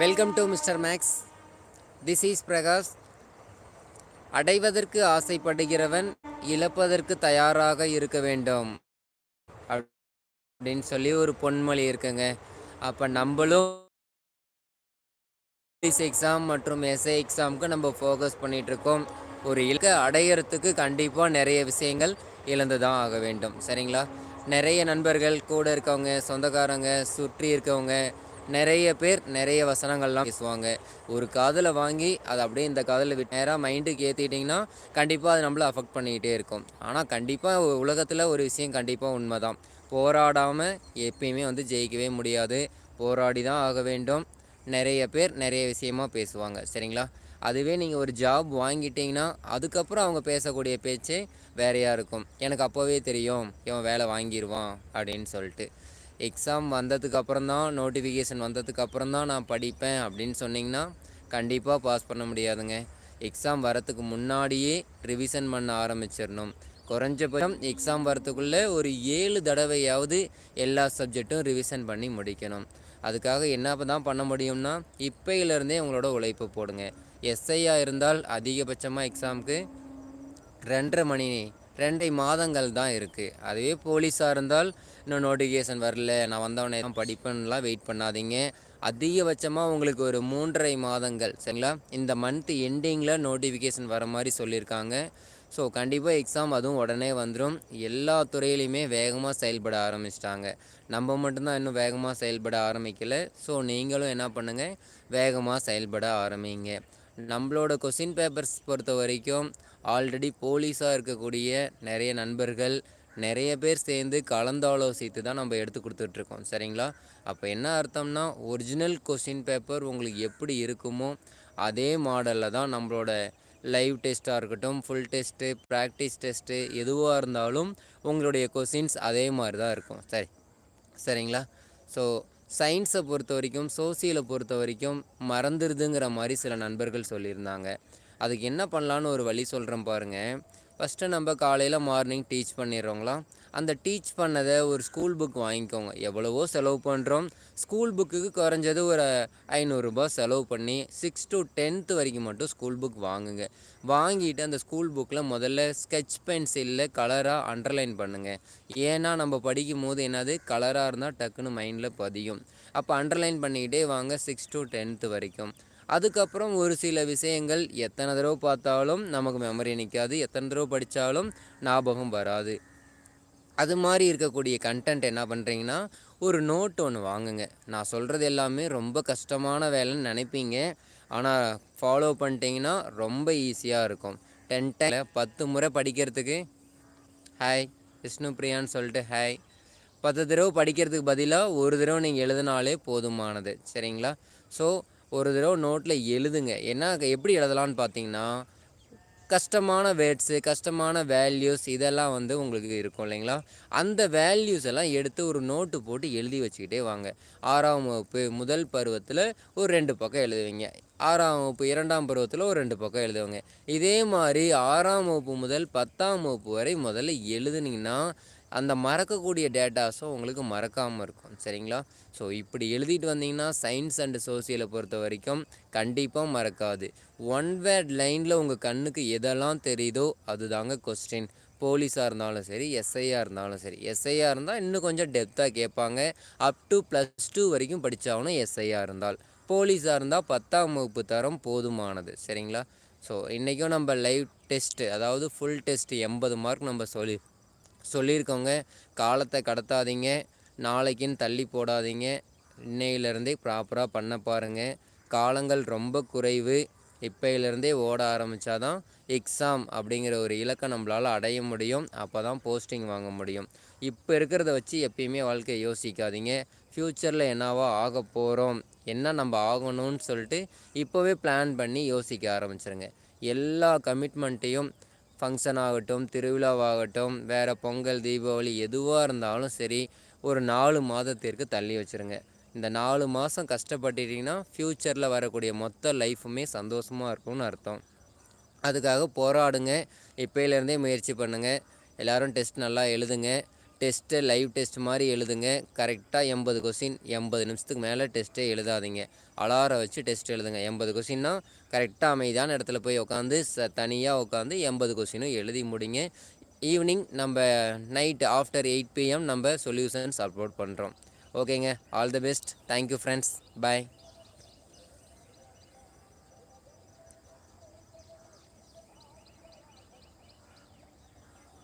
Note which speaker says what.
Speaker 1: Welcome to mister Max this is Prakash அடைவதற்கு ஆசைப்படுகிறவன் இழப்பதற்கு தயாராக இருக்க வேண்டும். அப்படின்னு சொல்லி ஒரு பொன்மொழி இருக்குங்க. அப்போ நம்மளும் எக்ஸாம் மற்றும் எஸ்ஏ எக்ஸாமுக்கு நம்ம ஃபோக்கஸ் பண்ணிகிட்ருக்கோம் ஒரு இலக்க அடையிறதுக்கு கண்டிப்பாக நிறைய விஷயங்கள் இழந்து தான் ஆக வேண்டும். சரிங்களா? நிறைய நண்பர்கள் கூட இருக்கவங்க சொந்தக்காரங்க சுற்றி இருக்கவங்க நிறைய பேர் நிறைய வசனங்கள்லாம் பேசுவாங்க. ஒரு காதில் வாங்கி அதை அப்படியே இந்த காதில் விட்டு நேராக மைண்டுக்கு ஏற்றிட்டிங்கன்னா கண்டிப்பாக அது நம்மளை அஃபெக்ட் பண்ணிக்கிட்டே இருக்கும். ஆனால் கண்டிப்பாக உலகத்தில் ஒரு விஷயம் கண்டிப்பாக உண்மை தான் போராடாமல் எப்பயுமே வந்து ஜெயிக்கவே முடியாது. போராடி தான் ஆக வேண்டும். நிறைய பேர் நிறைய விஷயமா பேசுவாங்க. சரிங்களா? அதுவே நீங்கள் ஒரு ஜாப் வாங்கிட்டீங்கன்னா அதுக்கப்புறம் அவங்க பேசக்கூடிய பேச்சே வேறையாக இருக்கும். எனக்கு அப்போவே தெரியும். இவன் வேலை வாங்கிடுவான் அப்படின்னு சொல்லிட்டு. எக்ஸாம் வந்ததுக்கு அப்புறம் தான் நோட்டிஃபிகேஷன் வந்ததுக்கு அப்புறம் தான் நான் படிப்பேன் அப்படின்னு சொன்னிங்கன்னா கண்டிப்பாக பாஸ் பண்ண முடியாதுங்க. எக்ஸாம் வரத்துக்கு முன்னாடியே ரிவிஷன் பண்ண ஆரம்பிச்சிடணும். குறைஞ்சபட்சம் எக்ஸாம் வரத்துக்குள்ளே ஒரு ஏழு தடவையாவது எல்லா சப்ஜெக்டும் ரிவிஷன் பண்ணி முடிக்கணும். அதுக்காக என்ன தான் பண்ண முடியும்னா இப்பையிலேருந்தே உங்களோட உழைப்பு போடுங்க. எஸ்ஐயாக இருந்தால் அதிகபட்சமாக எக்ஸாமுக்கு ரெண்டரை மணி ரெண்டரை மாதங்கள் தான் இருக்குது அதுவே போலீஸாக இருந்தால் இன்னும் நோட்டிஃபிகேஷன் வரல. நான் வந்தவனே தான் படிப்பேன்லாம் வெயிட் பண்ணாதீங்க. அதிகபட்சமாக உங்களுக்கு ஒரு மூன்றரை மாதங்கள் சரிங்களா? இந்த மந்த் எண்டிங்கில் நோட்டிஃபிகேஷன் வர மாதிரி சொல்லியிருக்காங்க. ஸோ கண்டிப்பாக எக்ஸாம் அதுவும் உடனே வந்துடும் எல்லா துறையிலையுமே வேகமாக செயல்பட ஆரம்பிச்சிட்டாங்க. நம்ம மட்டும்தான் இன்னும் வேகமாக செயல்பட ஆரம்பிக்கலை. ஸோ நீங்களும் என்ன பண்ணுங்கள் வேகமாக செயல்பட ஆரம்பிங்க. நம்மளோட கொஸ்டின் பேப்பர்ஸ் பொறுத்த வரைக்கும் ஆல்ரெடி போலீஸாக இருக்கக்கூடிய நிறைய நண்பர்கள் நிறைய பேர் சேர்ந்து கலந்தாலோசித்து தான் நம்ம எடுத்து கொடுத்துட்ருக்கோம். சரிங்களா? அப்போ என்ன அர்த்தம்னா ஒரிஜினல் கொஸ்டின் பேப்பர் உங்களுக்கு எப்படி இருக்குமோ அதே மாடலில் தான் நம்மளோட லைவ் டெஸ்ட்டாக இருக்கட்டும் ஃபுல் டெஸ்ட்டு ப்ராக்டிஸ் டெஸ்ட்டு எதுவாக இருந்தாலும் உங்களுடைய கொஸ்டின்ஸ் அதே மாதிரி தான் இருக்கும். சரி. சரிங்களா? ஸோ சயின்ஸை பொறுத்த வரைக்கும் சோசியலை பொறுத்த வரைக்கும் மறந்துடுதுங்கிற மாதிரி சில நண்பர்கள் சொல்லியிருந்தாங்க. அதுக்கு என்ன பண்ணலான்னு ஒரு வழி சொல்கிறேன் பாருங்கள் ஃபஸ்ட்டு நம்ம காலையில் மார்னிங் டீச் பண்ணிடுறோங்களா? அந்த டீச் பண்ணதை ஒரு ஸ்கூல் புக் வாங்கிக்கோங்க. எவ்வளவோ செலவு பண்ணுறோம் ஸ்கூல் புக்குக்கு குறைஞ்சது ஒரு ஐநூறுரூபா செலவு பண்ணி சிக்ஸ் டு டென்த்து வரைக்கும் மட்டும் ஸ்கூல் புக் வாங்குங்க. வாங்கிட்டு அந்த ஸ்கூல் புக்கில் முதல்ல ஸ்கெட்ச் பென்சிலில் கலராக அண்டர்லைன் பண்ணுங்கள் ஏன்னா நம்ம படிக்கும் போது என்னது கலராக இருந்தால் டக்குன்னு மைண்டில் பதியும். அப்போ அண்டர்லைன் பண்ணிக்கிட்டே வாங்க சிக்ஸ் டு டென்த்து வரைக்கும். அதுக்கப்புறம் ஒரு சில விஷயங்கள் எத்தனை தடவை பார்த்தாலும் நமக்கு மெமரி நிற்காது எத்தனை தடவை படித்தாலும் ஞாபகம் வராது. அது மாதிரி இருக்கக்கூடிய கண்டென்ட் என்ன பண்ணுறீங்கன்னா ஒரு நோட் ஒன்று வாங்குங்க. நான் சொல்கிறது எல்லாமே ரொம்ப கஷ்டமான வேலைன்னு நினைப்பீங்க. ஆனால் ஃபாலோ பண்ணிட்டீங்கன்னா ரொம்ப ஈஸியாக இருக்கும். டென் பத்து முறை படிக்கிறதுக்கு ஹாய் விஷ்ணு பிரியான்னு சொல்லிட்டு ஹாய் பத்து தடவை படிக்கிறதுக்கு பதிலாக ஒரு தடவை நீங்கள் எழுதினாலே போதுமானது. சரிங்களா? ஸோ ஒரு தடவை நோட்டில் எழுதுங்க. என்ன எப்படி எழுதலான்னு பார்த்தீங்கன்னா கஷ்டமான வேர்ட்ஸு கஷ்டமான வேல்யூஸ் இதெல்லாம் வந்து உங்களுக்கு இருக்கும் இல்லைங்களா? அந்த வேல்யூஸ் எல்லாம் எடுத்து ஒரு நோட்டு போட்டு எழுதி வச்சுக்கிட்டே வாங்க. ஆறாம் வகுப்பு முதல் பருவத்தில் ஒரு ரெண்டு பக்கம் எழுதுவீங்க. ஆறாம் வகுப்பு இரண்டாம் பருவத்தில் ஒரு ரெண்டு பக்கம் எழுதுவாங்க. இதே மாதிரி ஆறாம் வகுப்பு முதல் பத்தாம் வகுப்பு வரை முதல்ல எழுதுனீங்கன்னா அந்த மறக்கக்கூடிய டேட்டாஸும் உங்களுக்கு மறக்காமல் இருக்கும். சரிங்களா? ஸோ இப்படி எழுதிட்டு வந்தீங்கன்னா சயின்ஸ் அண்டு சோசியலை பொறுத்த வரைக்கும் கண்டிப்பாக மறக்காது. ஒன் வேர்ட் லைனில் உங்கள் கண்ணுக்கு எதெல்லாம் தெரியுதோ அதுதாங்க கொஸ்டின் போலீஸாக இருந்தாலும் சரி எஸ்ஐயாக இருந்தாலும் சரி. எஸ்ஐயாக இருந்தால் இன்னும் கொஞ்சம் டெப்த்தாக கேட்பாங்க. அப் டு ப்ளஸ் டூ வரைக்கும் படித்தாகணும் எஸ்ஐயாக இருந்தால். போலீஸாக இருந்தால் பத்தாம் வகுப்பு தரம் போதுமானது. சரிங்களா? ஸோ இன்றைக்கும் நம்ம லைவ் டெஸ்ட்டு அதாவது ஃபுல் டெஸ்ட்டு எண்பது மார்க் நம்ம சொல்லி சொல்லியிருக்கோங்க காலத்தை கடத்தாதீங்க நாளைக்குன்னு தள்ளி போடாதீங்க. இன்னையிலேருந்தே ப்ராப்பராக பண்ண பாருங்கள் காலங்கள் ரொம்ப குறைவு. இப்போயிலேருந்தே ஓட ஆரம்பித்தாதான் எக்ஸாம் அப்படிங்கிற ஒரு இலக்கை நம்மளால் அடைய முடியும். அப்போ தான் போஸ்டிங் வாங்க முடியும். இப்போ இருக்கிறத வச்சு எப்பயுமே வாழ்க்கையை யோசிக்காதீங்க. ஃப்யூச்சரில் என்னவோ ஆக போகிறோம் என்ன நம்ம ஆகணும்னு சொல்லிட்டு இப்போவே பிளான் பண்ணி யோசிக்க ஆரம்பிச்சிருங்க. எல்லா கமிட்மெண்ட்டையும் ஃபங்க்ஷன் ஆகட்டும் திருவிழாவாகட்டும் வேறு பொங்கல் தீபாவளி எதுவாக இருந்தாலும் சரி ஒரு நாலு மாதத்திற்கு தள்ளி வச்சுருங்க. இந்த நாலு மாதம் கஷ்டப்பட்டுட்டிங்கன்னா ஃப்யூச்சரில் வரக்கூடிய மொத்த லைஃப்புமே சந்தோஷமாக இருக்கும்னு அர்த்தம். அதுக்காக போராடுங்க. இப்போலேருந்தே முயற்சி பண்ணுங்கள் எல்லோரும் டெஸ்ட் நல்லா எழுதுங்க. டெஸ்ட்டை லைவ் டெஸ்ட் மாதிரி எழுதுங்க. கரெக்டாக எண்பது கொஸ்டின் எண்பது நிமிஷத்துக்கு மேலே டெஸ்ட்டே எழுதாதீங்க. அலாரம் வச்சு டெஸ்ட் எழுதுங்க. எண்பது கொஸ்டின்னா கரெக்டாக அமைதியான இடத்துல போய் உட்காந்து ச தனியாக உட்காந்து எண்பது கொஸ்டினும் எழுதி முடிங்க. ஈவினிங் நம்ம நைட் ஆஃப்டர் எயிட் பிஎம் நம்ம சொல்யூஷன்ஸ் அப்லோட் பண்ணுறோம் ஓகேங்க. All the best. Thank you friends. Bye.